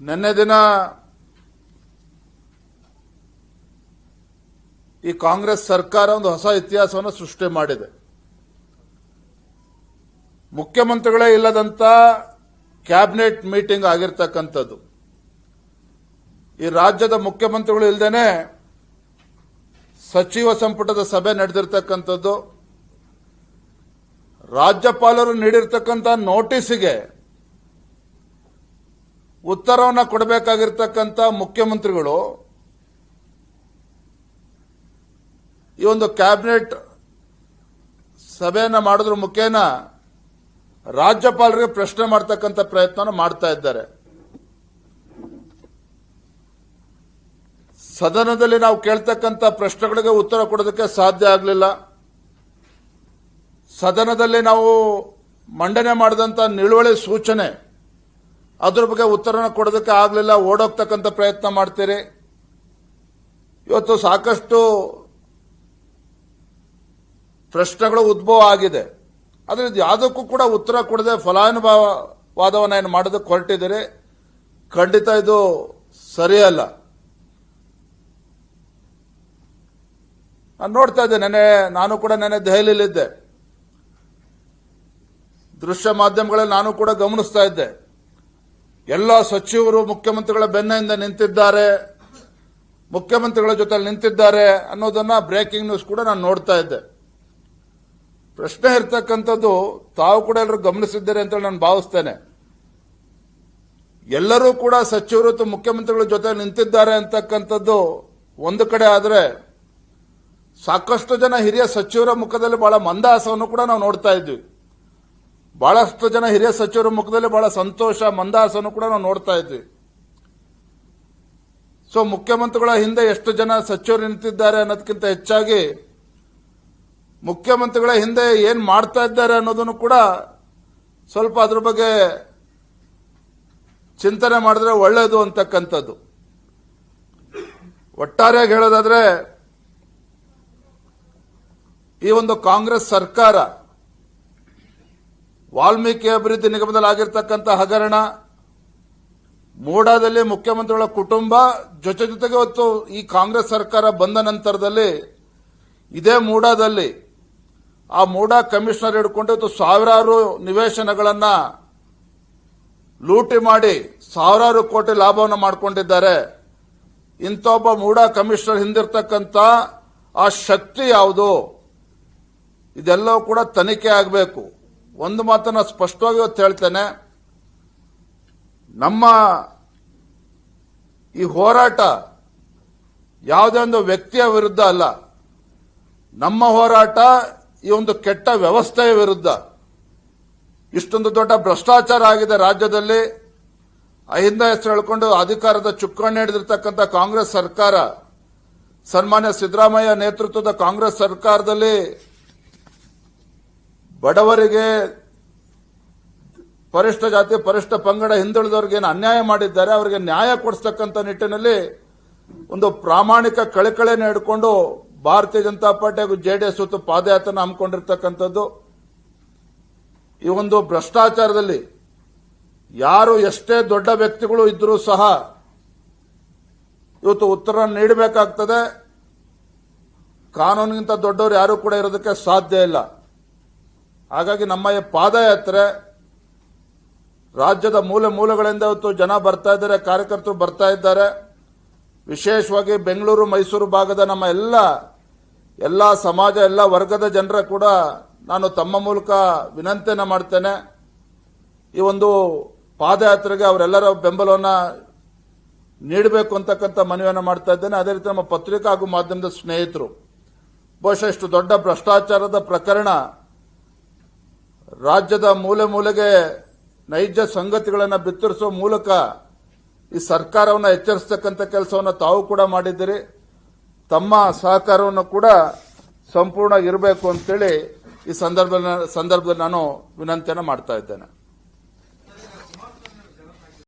ನಿನ್ನೆ ದಿನ ಈ ಕಾಂಗ್ರೆಸ್ ಸರ್ಕಾರ ಒಂದು ಹೊಸ ಇತಿಹಾಸವನ್ನು ಸೃಷ್ಟಿ ಮಾಡಿದೆ. ಮುಖ್ಯಮಂತ್ರಿಗಳೇ ಇಲ್ಲದಂತ ಕ್ಯಾಬಿನೆಟ್ ಮೀಟಿಂಗ್ ಆಗಿರ್ತಕ್ಕಂಥದ್ದು. ಈ ರಾಜ್ಯದ ಮುಖ್ಯಮಂತ್ರಿಗಳು ಇಲ್ಲದೇನೆ ಸಚಿವ ಸಂಪುಟದ ಸಭೆ ನಡೆದಿರ್ತಕ್ಕಂಥದ್ದು. ರಾಜ್ಯಪಾಲರು ನೀಡಿರ್ತಕ್ಕಂಥ ನೋಟಿಸ್ಗೆ ಉತ್ತರವನ್ನು ಕೊಡಬೇಕಾಗಿರ್ತಕ್ಕಂಥ ಮುಖ್ಯಮಂತ್ರಿಗಳು ಈ ಒಂದು ಕ್ಯಾಬಿನೆಟ್ ಸಭೆಯನ್ನು ಮಾಡೋದ್ರ ಮುಖೇನ ರಾಜ್ಯಪಾಲರಿಗೆ ಪ್ರಶ್ನೆ ಮಾಡ್ತಕ್ಕಂಥ ಪ್ರಯತ್ನ ಮಾಡ್ತಾ ಇದ್ದಾರೆ. ಸದನದಲ್ಲಿ ನಾವು ಕೇಳ್ತಕ್ಕಂಥ ಪ್ರಶ್ನೆಗಳಿಗೆ ಉತ್ತರ ಕೊಡೋದಕ್ಕೆ ಸಾಧ್ಯ ಆಗಲಿಲ್ಲ. ಸದನದಲ್ಲಿ ನಾವು ಮಂಡನೆ ಮಾಡಿದಂಥ ನಿಳುವಳಿ ಸೂಚನೆ ಅದ್ರ ಬಗ್ಗೆ ಉತ್ತರನ ಕೊಡೋದಕ್ಕೆ ಆಗಲಿಲ್ಲ, ಓಡೋಗ್ತಕ್ಕಂಥ ಪ್ರಯತ್ನ ಮಾಡ್ತೀರಿ. ಇವತ್ತು ಸಾಕಷ್ಟು ಪ್ರಶ್ನೆಗಳು ಉದ್ಭವ ಆಗಿದೆ. ಆದರೆ ಇದು ಯಾವುದಕ್ಕೂ ಕೂಡ ಉತ್ತರ ಕೊಡದೆ ಫಲಾನುಭವಾದವನ್ನ ಏನು ಮಾಡೋದಕ್ಕೆ ಹೊರಟಿದ್ದೀರಿ. ಖಂಡಿತ ಇದು ಸರಿಯಲ್ಲ. ನಾನು ನೋಡ್ತಾ ಇದ್ದೆ ನೆನೆ ನಾನು ಕೂಡ ನೆನೆ ದೆಹಲಿಯಲ್ಲಿದ್ದೆ. ದೃಶ್ಯ ಮಾಧ್ಯಮಗಳಲ್ಲಿ ನಾನು ಕೂಡ ಗಮನಿಸ್ತಾ ಇದ್ದೆ. ಎಲ್ಲ ಸಚಿವರು ಮುಖ್ಯಮಂತ್ರಿಗಳ ಬೆನ್ನಿಂದ ನಿಂತಿದ್ದಾರೆ. ಮುಖ್ಯಮಂತ್ರಿಗಳ ಜೊತೆ ನಿಂತಿದ್ದಾರೆ ಅನ್ನೋದನ್ನ ಬ್ರೇಕಿಂಗ್ ನ್ಯೂಸ್ ಕೂಡ ನಾನು ನೋಡ್ತಾ ಇದ್ದೆ. ಪ್ರಶ್ನೆ ಇರ್ತಕ್ಕಂಥದ್ದು ತಾವು ಕೂಡ ಎಲ್ಲರೂ ಗಮನಿಸಿದ್ದೀರಿ ಅಂತ ನಾನು ಭಾವಿಸ್ತೇನೆ. ಎಲ್ಲರೂ ಕೂಡ ಸಚಿವರು ಮತ್ತು ಮುಖ್ಯಮಂತ್ರಿಗಳ ಜೊತೆ ನಿಂತಿದ್ದಾರೆ ಅಂತಕ್ಕಂಥದ್ದು ಒಂದು ಕಡೆ ಆದರೆ ಸಾಕಷ್ಟು ಜನ ಹಿರಿಯ ಸಚಿವರ ಮುಖದಲ್ಲಿ ಬಹಳ ಮಂದಹಾಸವನ್ನು ಕೂಡ ನಾವು ನೋಡ್ತಾ ಇದ್ವಿ. ಬಹಳಷ್ಟು ಜನ ಹಿರಿಯ ಸಚಿವರ ಮುಖದಲ್ಲಿ ಬಹಳ ಸಂತೋಷ ಮಂದಾಸನ್ನು ಕೂಡ ನಾವು ನೋಡ್ತಾ ಇದ್ವಿ. ಸೊ ಮುಖ್ಯಮಂತ್ರಿಗಳ ಹಿಂದೆ ಎಷ್ಟು ಜನ ಸಚಿವರು ನಿಂತಿದ್ದಾರೆ ಅನ್ನೋದಕ್ಕಿಂತ ಹೆಚ್ಚಾಗಿ ಮುಖ್ಯಮಂತ್ರಿಗಳ ಹಿಂದೆ ಏನ್ ಮಾಡ್ತಾ ಇದ್ದಾರೆ ಅನ್ನೋದನ್ನು ಕೂಡ ಸ್ವಲ್ಪ ಅದ್ರ ಬಗ್ಗೆ ಚಿಂತನೆ ಮಾಡಿದ್ರೆ ಒಳ್ಳೆಯದು ಅಂತಕ್ಕಂಥದ್ದು. ಒಟ್ಟಾರೆಯಾಗಿ ಹೇಳೋದಾದ್ರೆ ಈ ಒಂದು ಕಾಂಗ್ರೆಸ್ ಸರ್ಕಾರ ವಾಲ್ಮೀಕಿ ಅಭಿವೃದ್ಧಿ ನಿಗಮದಲ್ಲಿ ಆಗಿರ್ತಕ್ಕಂಥ ಹಗರಣ, ಮೋಡಾದಲ್ಲಿ ಮುಖ್ಯಮಂತ್ರಿಗಳ ಕುಟುಂಬ, ಜೊತೆ ಜೊತೆಗೆ ಇವತ್ತು ಈ ಕಾಂಗ್ರೆಸ್ ಸರ್ಕಾರ ಬಂದ ನಂತರದಲ್ಲಿ ಇದೇ ಮೂಡಾದಲ್ಲಿ ಆ ಮೂಡಾ ಕಮಿಷನರ್ ಹಿಡ್ಕೊಂಡು ಇವತ್ತು ಸಾವಿರಾರು ನಿವೇಶನಗಳನ್ನ ಲೂಟಿ ಮಾಡಿ ಸಾವಿರಾರು ಕೋಟಿ ಲಾಭವನ್ನು ಮಾಡಿಕೊಂಡಿದ್ದಾರೆ. ಇಂಥ ಒಬ್ಬ ಮೂಡಾ ಕಮಿಷನರ್ ಹಿಂದಿರ್ತಕ್ಕಂಥ ಆ ಶಕ್ತಿ ಯಾವುದು? ಇದೆಲ್ಲವೂ ಕೂಡ ತನಿಖೆ ಆಗಬೇಕು. ಒಂದು ಮಾತನ್ನು ಸ್ಪಷ್ಟವಾಗಿ ಇವತ್ತು ಹೇಳ್ತೇನೆ. ನಮ್ಮ ಈ ಹೋರಾಟ ಯಾವುದೇ ಒಂದು ವ್ಯಕ್ತಿಯ ವಿರುದ್ಧ ಅಲ್ಲ. ನಮ್ಮ ಹೋರಾಟ ಈ ಒಂದು ಕೆಟ್ಟ ವ್ಯವಸ್ಥೆಯ ವಿರುದ್ಧ. ಇಷ್ಟೊಂದು ದೊಡ್ಡ ಭ್ರಷ್ಟಾಚಾರ ಆಗಿದೆ ರಾಜ್ಯದಲ್ಲಿ. ಅಹಿಂದ ಹೆಸರು ಹೇಳ್ಕೊಂಡು ಅಧಿಕಾರದ ಚುಕ್ಕಾಣಿ ಹಿಡಿದಿರ್ತಕ್ಕಂಥ ಕಾಂಗ್ರೆಸ್ ಸರ್ಕಾರ, ಸನ್ಮಾನ್ಯ ಸಿದ್ದರಾಮಯ್ಯ ನೇತೃತ್ವದ ಕಾಂಗ್ರೆಸ್ ಸರ್ಕಾರದಲ್ಲಿ ಬಡವರಿಗೆ ಪರಿಷ್ಠ ಜಾತಿ, ಪರಿಷ್ಠ ಪಂಗಡ ಹಿಂದುಳಿದವರಿಗೆ ಏನು ಅನ್ಯಾಯ ಮಾಡಿದ್ದಾರೆ, ಅವರಿಗೆ ನ್ಯಾಯ ಕೊಡಿಸ್ತಕ್ಕಂಥ ನಿಟ್ಟಿನಲ್ಲಿ ಒಂದು ಪ್ರಾಮಾಣಿಕ ಕಳಕಳೆಯನ್ನು ಹಿಡ್ಕೊಂಡು ಭಾರತೀಯ ಜನತಾ ಪಾರ್ಟಿ ಹಾಗೂ ಜೆಡಿಎಸ್ ಹೊತ್ತು ಪಾದಯಾತ್ರೆ ಹಮ್ಮಿಕೊಂಡಿರ್ತಕ್ಕಂಥದ್ದು. ಈ ಒಂದು ಭ್ರಷ್ಟಾಚಾರದಲ್ಲಿ ಯಾರು ಎಷ್ಟೇ ದೊಡ್ಡ ವ್ಯಕ್ತಿಗಳು ಇದ್ದರೂ ಸಹ ಇವತ್ತು ಉತ್ತರ ನೀಡಬೇಕಾಗ್ತದೆ. ಕಾನೂನಿಗಿಂತ ದೊಡ್ಡವರು ಯಾರೂ ಕೂಡ ಇರೋದಕ್ಕೆ ಸಾಧ್ಯ ಇಲ್ಲ. ಹಾಗಾಗಿ ನಮ್ಮ ಪಾದಯಾತ್ರೆ ರಾಜ್ಯದ ಮೂಲೆ ಮೂಲೆಗಳಿಂದ ಇವತ್ತು ಜನ ಬರ್ತಾ ಇದ್ದಾರೆ, ಕಾರ್ಯಕರ್ತರು ಬರ್ತಾ ಇದ್ದಾರೆ. ವಿಶೇಷವಾಗಿ ಬೆಂಗಳೂರು, ಮೈಸೂರು ಭಾಗದ ನಮ್ಮ ಎಲ್ಲ ಎಲ್ಲ ಸಮಾಜ, ಎಲ್ಲ ವರ್ಗದ ಜನರ ಕೂಡ ನಾನು ತಮ್ಮ ಮೂಲಕ ವಿನಂತಿಯನ್ನು ಮಾಡ್ತೇನೆ. ಈ ಒಂದು ಪಾದಯಾತ್ರೆಗೆ ಅವರೆಲ್ಲರ ಬೆಂಬಲವನ್ನು ನೀಡಬೇಕು ಅಂತಕ್ಕಂಥ ಮನವಿಯನ್ನು ಮಾಡ್ತಾ ಇದ್ದೇನೆ. ಅದೇ ರೀತಿ ನಮ್ಮ ಪತ್ರಿಕಾ ಹಾಗೂ ಮಾಧ್ಯಮದ ಸ್ನೇಹಿತರು. ಬಹುಶಃ ಇಷ್ಟು ದೊಡ್ಡ ಭ್ರಷ್ಟಾಚಾರದ ಪ್ರಕರಣ ರಾಜ್ಯದ ಮೂಲೆ ಮೂಲೆಗೆ ನೈಜ ಸಂಗತಿಗಳನ್ನು ಬಿತ್ತರಿಸುವ ಮೂಲಕ ಈ ಸರ್ಕಾರವನ್ನು ಎಚ್ಚರಿಸತಕ್ಕಂಥ ಕೆಲಸವನ್ನು ತಾವು ಕೂಡ ಮಾಡಿದ್ದೀರಿ. ತಮ್ಮ ಸಹಕಾರವನ್ನು ಕೂಡ ಸಂಪೂರ್ಣ ಇರಬೇಕು ಅಂತೇಳಿ ಈ ಸಂದರ್ಭದಲ್ಲಿ ಸಂದರ್ಭದಲ್ಲಿ ನಾನು ವಿನಂತಿಯನ್ನು ಮಾಡ್ತಾ ಇದ್ದೇನೆ.